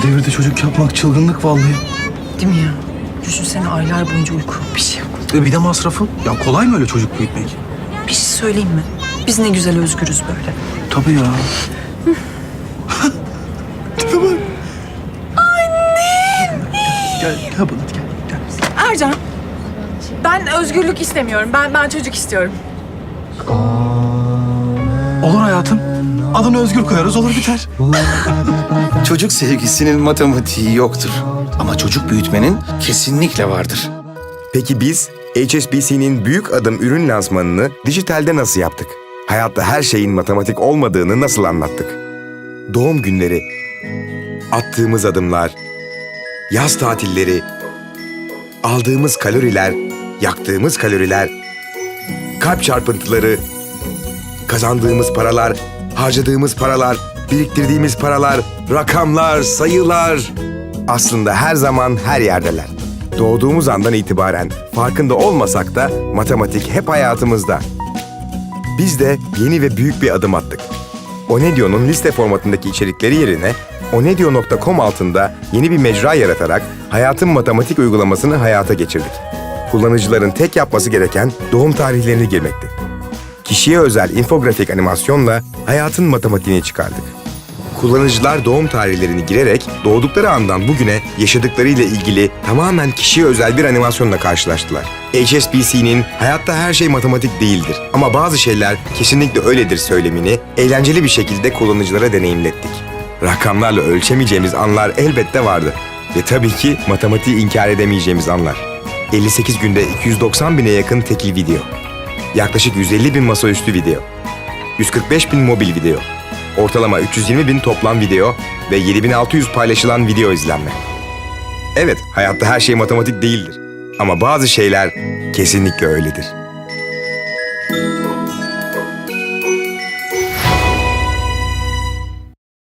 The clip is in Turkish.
matematikte çocuk yapmak çılgınlık vallahi. Değil mi ya? Düşünsene aylar boyunca uyku yok, bir şey yok. E bir de masrafı. Ya kolay mı öyle çocuk büyütmek? Bir şey söyleyeyim mi? Biz ne güzel özgürüz böyle. Tabii ya. Tipe bak. Anne. Gel, gel bana gel. gel. Ercan, ben özgürlük istemiyorum. Ben ben çocuk istiyorum. Olur hayatım. Adını Özgür koyarız olur biter. Çocuk sevgisinin matematiği yoktur. Ama çocuk büyütmenin kesinlikle vardır. Peki biz HSBC'nin büyük adım ürün lansmanını dijitalde nasıl yaptık? Hayatta her şeyin matematik olmadığını nasıl anlattık? Doğum günleri, attığımız adımlar, yaz tatilleri, aldığımız kaloriler, yaktığımız kaloriler, kalp çarpıntıları, kazandığımız paralar, harcadığımız paralar, biriktirdiğimiz paralar, rakamlar, sayılar. Aslında her zaman her yerdeler. Doğduğumuz andan itibaren farkında olmasak da matematik hep hayatımızda. Biz de yeni ve büyük bir adım attık. Onedio'nun liste formatındaki içerikleri yerine onedio.com altında yeni bir mecra yaratarak hayatın matematik uygulamasını hayata geçirdik. Kullanıcıların tek yapması gereken doğum tarihlerini girmekti. Kişiye özel infografik animasyonla hayatın matematiğini çıkardık. Kullanıcılar doğum tarihlerini girerek doğdukları andan bugüne yaşadıklarıyla ilgili tamamen kişiye özel bir animasyonla karşılaştılar. HSBC'nin hayatta her şey matematik değildir ama bazı şeyler kesinlikle öyledir söylemini eğlenceli bir şekilde kullanıcılara deneyimlettik. Rakamlarla ölçemeyeceğimiz anlar elbette vardı. Ve tabii ki matematiği inkar edemeyeceğimiz anlar. 58 günde 290 bine yakın tekil video. Yaklaşık 150 bin masaüstü video. 145 bin mobil video. Ortalama 320 bin toplam video ve 7600 paylaşılan video izlenme. Evet, hayatta her şey matematik değildir. Ama bazı şeyler kesinlikle öyledir.